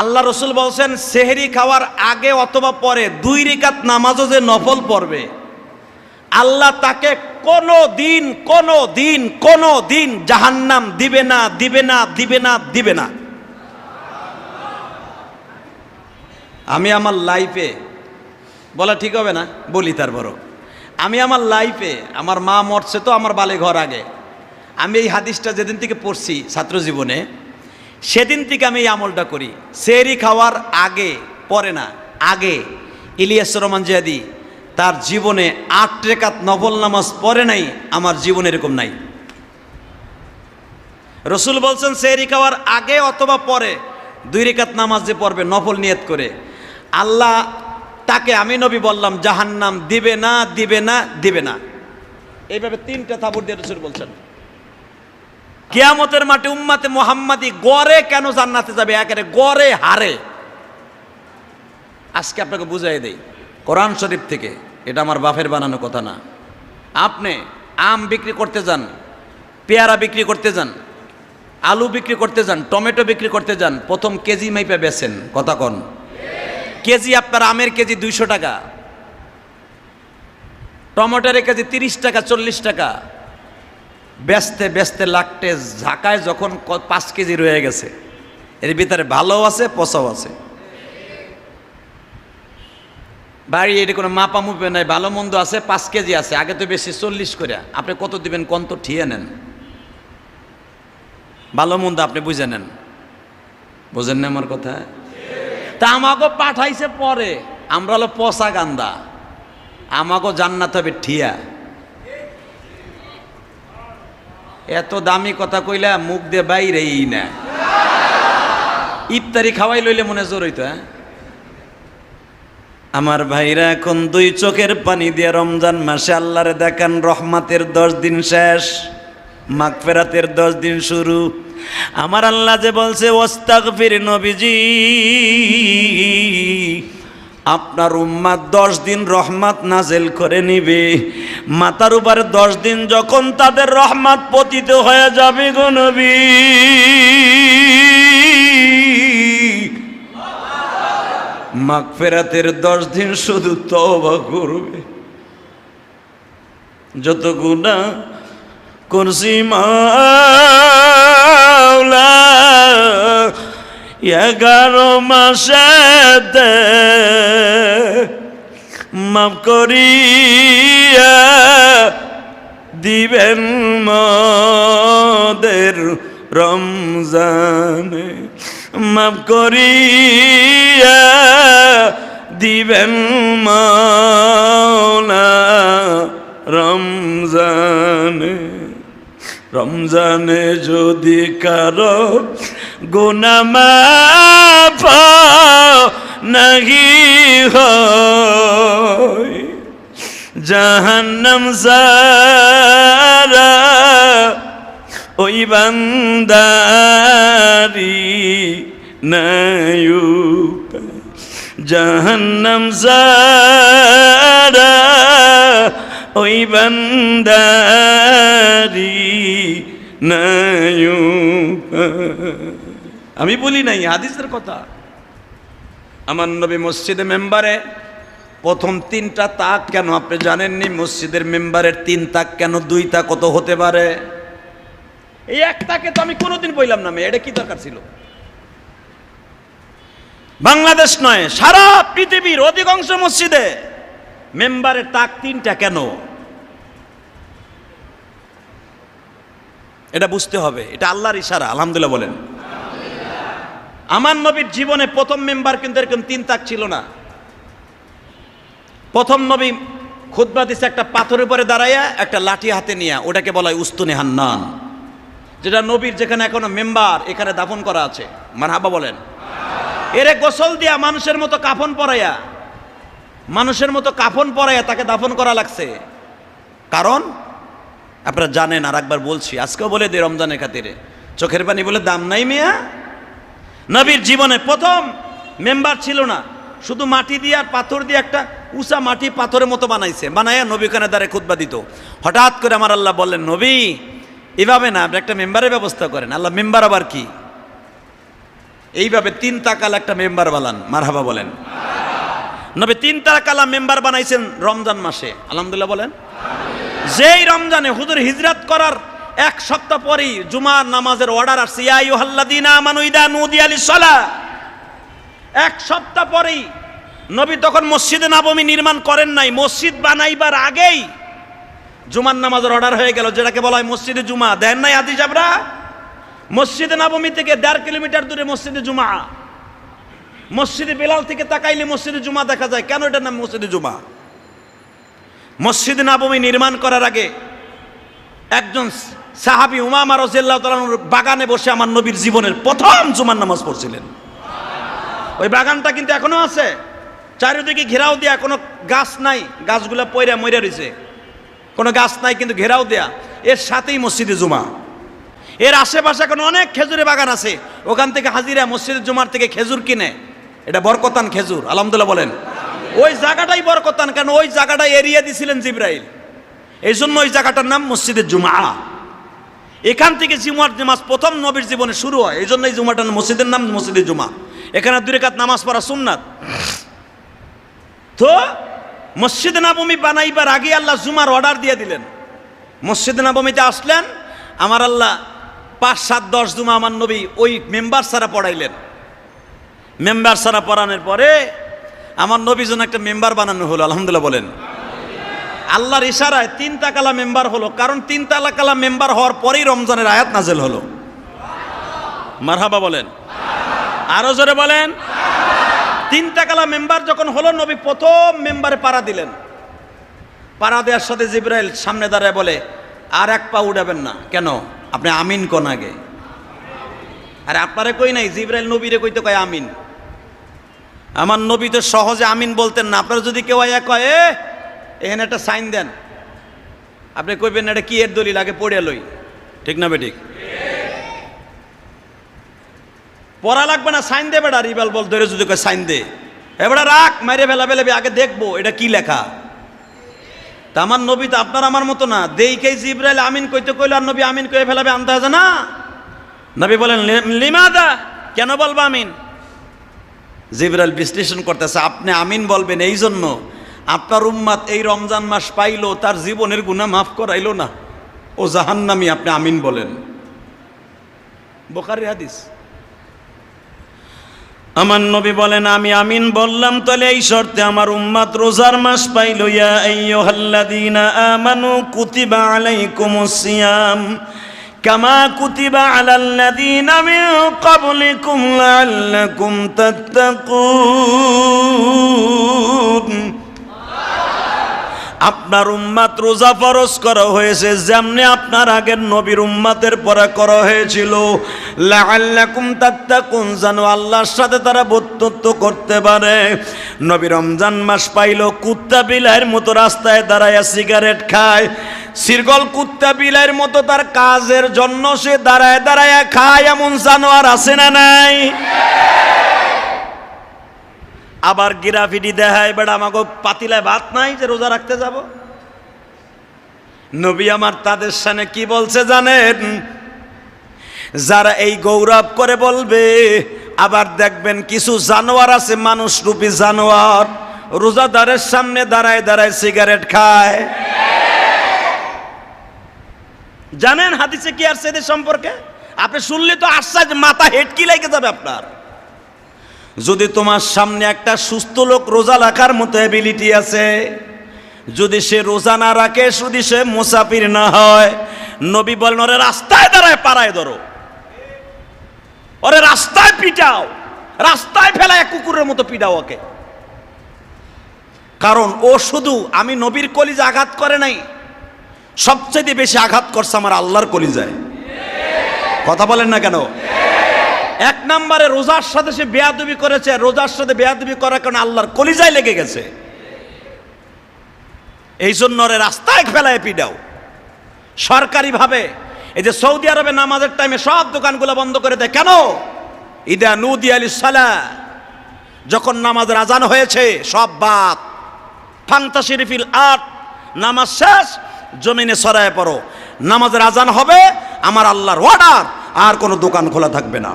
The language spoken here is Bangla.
আল্লাহ রসুল বলছেন, সেহরি খাওয়ার আগে অথবা পরে দুই রিকাত নামাজও যে নফল পড়বে, আল্লাহ তাকে কোনো দিন কোনো দিন কোনো দিন জাহান্নাম দিবে না দিবে না দিবে না দিবে না। আমি আমার লাইফে, বলা ঠিক হবে না, বলি তার বড় আমি আমার লাইফে, আমার মা মরছে তো আমার বালে ঘর আগে। আমি এই হাদিসটা যেদিন থেকে পড়ছি ছাত্র জীবনে সেদিন থেকে আমি এই আমলটা করি। সেরি খাওয়ার আগে, পরে না, আগে ইলিয়াস রহমান জিয়াদি তার জীবনে আট রেখাত নফল নামাজ পড়ে নাই, আমার জীবনে এরকম নাই। রসুল বলছেন সেরি খাওয়ার আগে অথবা পরে দুই রেখাত নামাজ যে পড়বে, নফল নিয়ত করে। আল্লাহ তাকে, আমি নবী বললাম, জাহান্নাম দিবে না দিবে না দিবে না। এইভাবে তিনটা তাবুর দিয়ে রসুল বলছেন। কিয়ামতের মাঠে উম্মাতে মোহাম্মদি গড়ে কেন জান্নাতে যাবে? একেবারে গড়ে, হারে। আজকে আপনাকে বুঝাই দেই, কোরআন শরীফ থেকে, এটা আমার বাফের বানানো কথা না। আপনি আম বিক্রি করতে যান, পেয়ারা বিক্রি করতে যান, আলু বিক্রি করতে যান, টমেটো বিক্রি করতে যান, প্রথম কেজি মাইপে বেছেন কথা কন। কেজি আপনার আমের কেজি দুইশো টাকা, টমেটোর কেজি তিরিশ টাকা, চল্লিশ টাকা বেচতে বেচতে লাগতে ঝাঁকায় যখন পাঁচ কেজি রয়ে গেছে। এর ভিতরে ভালো আছে, পচাও আছে। বাড়ি এটা কোনো মাপা মুপে নাই, ভালো মন্দ আছে, পাঁচ কেজি আছে, আগে তো বেশি চল্লিশ করে। আপনি কত দিবেন কোন তো ঠিয়ে নেন। ভালো মন্দ আপনি বুঝে নেন। বুঝেন না আমার কথা? তা আমাকে পাঠাইছে পরে আমরা হলো পচা গান্দা। আমাকে জান্নাত হবে ঠিয়া। এত দামি কথা কইলা মুখ দিয়ে বাইরেই না। ইফতারি খাওয়াই লইলে মনে জোর হইতো হ্যাঁ? আমার ভাইরা, এখন দুই চোখের পানি দিয়ে রমজান মাসে আল্লাহরে দেখান, রহমাতের দশ দিন শেষ, মাগফেরাতের দশ দিন শুরু। আমার আল্লাহ যে বলছে ওস্তাক ফির নবীজি, আপনার উম্মাদ দশ দিন রহমাত নাজেল করে নিবে। মাতার উপরে দশ দিন যখন তাদের রহমাত পতিত হয়ে যাবে গো নবী। মাগফেরাতের দশ দিন শুধু তবা করবে। যত গুণা করছি মাওলা, এগারো মাসেতে মাফ করিয়া দিবেন মদের রমজানে। মাফ করিয়া দিবেন মাওলা রমজানে। রমজানে যদি কারও গুনামাফ নাহি জাহান্নাম সারা ওই বান্দারি নায়ুপ জাহান্নাম সারা ওই বান্দারি আমি বলি নাই, হাদিসের কথা। আমার নবী মসজিদে মেম্বারে প্রথম তিনটা তাক কেন আপনি জানেননি? মসজিদের মেম্বারের তিন তাক কেন দুই তাক কত হতে পারে? এই এক তাকে তো আমি কোনোদিন বললাম না, এটা কি দরকার ছিল? বাংলাদেশ নয়, সারা পৃথিবীর অধিকাংশ মসজিদে মেম্বারের তাক তিনটা কেন? এটা বুঝতে হবে, এটা আল্লাহর ইশারা, আলহামদুলিল্লাহ বলেন। আমার নবীর জীবনে প্রথম মেম্বার কিন্তু এরকম তিন তাক ছিল না। প্রথম নবী খুদ্া দিছে একটা পাথরের উপরে দাঁড়াইয়া, একটা লাঠি হাতে নিয়ে, ওটাকে বলা হয় উস্তুনে হান্নান। যেটা নবীর যেখানে এখনও মেম্বার, এখানে দাফন করা আছে। মারহাবা বলেন। এরে গোসল দিয়া মানুষের মতো কাফন পরাইয়া মানুষের মতো কাফন পরাইয়া তাকে দাফন করা লাগছে। কারণ, আপনারা জানেন, আর একবার বলছি, আজকেও বলে দে রমজানের খাতিরে। চোখের পানি বলে দাম নাই মিয়া। নবীর জীবনে প্রথম মেম্বার ছিল না। শুধু মাটি দিয়ে আর পাথর দিয়ে একটা উঁচা মাটি পাথরের মতো বানাইছে। বানাইয়া নবী ওখানে দ্বারে দিত। হঠাৎ করে আমার আল্লাহ বললেন, নবী, এভাবে না, আপনি একটা মেম্বারের ব্যবস্থা করেন। আল্লাহ, মেম্বার আবার কি? এইভাবে তিন তাকাল একটা মেম্বার বানান মারহাবা বলেন। নবে তিন তাকালা মেম্বার বানাইছেন রমজান মাসে। আলহামদুলিল্লাহ বলেন। যেই রমজানে হুজুর হিজরত করার এক সপ্তাহ পরেই জুমার নামাজের অর্ডার আসছে এক সপ্তাহ পরেই নবী তখন মসজিদে নাবমী নির্মাণ করেন নাই। মসজিদ বানাইবার আগেই জুমার নামাজের অর্ডার হয়ে গেল, যেটাকে বলা হয় মসজিদে জুমা। দেন নাই হাদিস আমরা মসজিদে নবমী থেকে দেড় কিলোমিটার দূরে মসজিদে জুমা। মসজিদে বেলাল থেকে তাকাইলে মসজিদে জুমা দেখা যায়। কেন এটার নাম মসজিদে জুমা? মসজিদ নবমী নির্মাণ করার আগে একজন সাহাবি উমামা রাজিয়াল্লাহু তাআলার বাগানে বসে আমার নবীর জীবনের প্রথম জুমার নামাজ পড়ছিলেন। ওই বাগানটা কিন্তু এখনও আছে। চারিদিকে ঘেরাও দেয়া, কোনো গাছ নাই। গাছগুলো পয়রা মইরা রয়েছে কোনো গাছ নাই, কিন্তু ঘেরাও দেয়া। এর সাথেই মসজিদে জুমা। এর আশেপাশে এখন অনেক খেজুরের বাগান আছে। ওখান থেকে হাজিরা মসজিদের জুমার থেকে খেজুর কিনে। এটা বরকতান খেজুর, আলহামদুলিল্লাহ বলেন। ওই জায়গাটাই বরকতান কারণ ওই জায়গাটা এরিয়া দিছিলেন জিব্রাইল। এই জন্য ওই জায়গাটার নাম মসজিদের জুমা। এখান থেকে জুমার নামাজ প্রথম নবীর জীবনে শুরু হয়, এই জন্য এই জুমাটার মসজিদের নাম মসজিদের জুমা। এখানে দুই রেখাত নামাজ পড়া সুন্নাত। তো মসজিদ নবমী বানাইবার আগে আল্লাহ জুমার অর্ডার দিয়ে দিলেন। মসজিদ নবমীতে আসলেন, আমার আল্লাহ পাঁচ, সাত, দশ জুমা আমার নবী ওই মেম্বার সারা পড়াইলেন। মেম্বার সারা পড়ানোর পরে আমার নবী একটা মেম্বার বানানো হলো, আলহামদুলিল্লাহ বলেন। আল্লাহর ইশারায় তিন তাকালা মেম্বার হলো, কারণ তিন তাকালা মেম্বার হওয়ার পরেই রমজানের আয়াত নাজেল হলো। মারহাবা বলেন। আরও জোরে বলেন। তিন টাকালা মেম্বার যখন হলো, নবী প্রথম মেম্বারে পাড়া দিলেন। পাড়া দেওয়ার সাথে জিব্রাইল সামনে দাঁড়ায় বলে, আর এক পা উঠাবেন না। কেন? আপনি আমিন কোন আগে? আরে আপনারে কই নাই? জিব্রাইল নবীরে কইতে কয় আমিন। আমার নবী তো সহজে আমিন বলতেন না। আপনারা যদি কেউ আয়া কয়, এ, এখানে একটা সাইন দেন। আপনি কইবেন, এটা কি এর দলিল? আগে পড়ে লই। ঠিক না বেঠিক? পড়া লাগবে না, সাইন দে বেটা, রিবাল বল ধরে যদি কয়, সাইন দে। এবারে রাখ, মাইরে ফেলা ফেলাবি আগে দেখব, এটা কি লেখা? তা আমার নবী তো আপনার আমার মতো না। দেইকেই জিব্রাইল আমিন কইতে কইলো, আর নবী আমিন কয়ে ফেলাবে আনতে না? নবী বলেন, "লি- লিমাদা? কেন বলব আমিন? জিব্রাইল বিশ্লেষণ করতেছে, আপনি আমিন বলবেন এই জন্য আপনার উম্মাত এই রমজান মাস পাইলো, তার জীবনের গুনাহ মাফ করাইলো না। ও জাহান্নামি, আপনি আমিন বলেন। বোখারি হাদিস। আমার নবী বলেন, আমি আমিন বললাম, তাহলে এই শর্তে আমার উম্মাত রোজার মাস পাইল। ইয়া আইয়ুহাল্লাযীনা আমানু কুতিবা আলাইকুমুস সিয়াম। কামা কুতিবা আলাল্লাযীনা মিন ক্বাবলিকুম লাআল্লাকুম তাত্তাকুন আপনার উম্মাত রোজা ফরজ করা হয়েছে, যেমনি আপনার আগের নবীর উম্মাতের পরে করা হয়েছিল। লাআল্লাকুম তাত্তাকুন, যেন আল্লাহর সাথে তারা বন্ধুত্ব করতে পারে। নবী রমজান মাস পাইল, কুত্তা বিলাইয়ের মতো রাস্তায় দাঁড়ায় সিগারেট খায়। সিরগল কুত্তা বিলাইয়ের মতো তার কাজের জন্য সে দাঁড়ায় দাঁড়ায় খায়, এমন জানোয়ার আছে না নাই? আবার গিরাফিটি দেখায় বেড়া আমাকে পাতিলায় ভাত নাই যে রোজা রাখতে যাব? নবী আমার তাদের সামনে কি বলছে জানেন? যারা এই গৌরব করে বলবে, আবার দেখবেন কিছু জানোয়ার আছে মানুষ রূপী জানোয়ার, রোজাদারের সামনে দাঁড়ায় দাঁড়ায় সিগারেট খায়। জানেন হাদিসে কি আর এদের সম্পর্কে? আপনি শুনলে তো আশ্চর্য, মাথা হেটকি লেগে যাবে আপনার। যদি তোমার সামনে একটা সুস্থ লোক রোজা রাখার মতো অ্যাবিলিটি আছে, যদি সে রোজা না রাখে, যদি সে মুসাফির না হয়, নবী বলেন, ওরে রাস্তায় দাঁড়ায়, পাড়ায় ধরো। ওরে রাস্তায় পিটাও। রাস্তায় ফেলায় কুকুরের মতো পিটাও ওকে। কারণ ও শুধু আমি নবীর কলিজা আঘাত করে নাই, সবচেয়ে বেশি আঘাত করছে আমার আল্লাহর কলিজায়। কথা বলেন না কেন? এক নম্বরে রোজার সাথে সে বেয়াদবি করেছে, রোজার সাথে বেয়াদবি করার কারণে আল্লাহর কলিজায় লেগে গেছে। এই জন্য রাস্তায় ফেলায় পিডাও সরকারিভাবে এই যে সৌদি আরবে নামাজের টাইমে সব দোকানগুলো বন্ধ করে দেয়, কেন? ইদা নুদি আলী সালা যখন নামাজের আজান হয়েছে, সব বাদ। ফান্তা শরীফিল আট, নামাজ শেষ, জমিনে সরায় পড়ো। নামাজের আজান হবে, আমার আল্লাহর অর্ডার আর কোনো দোকান খোলা থাকবে না।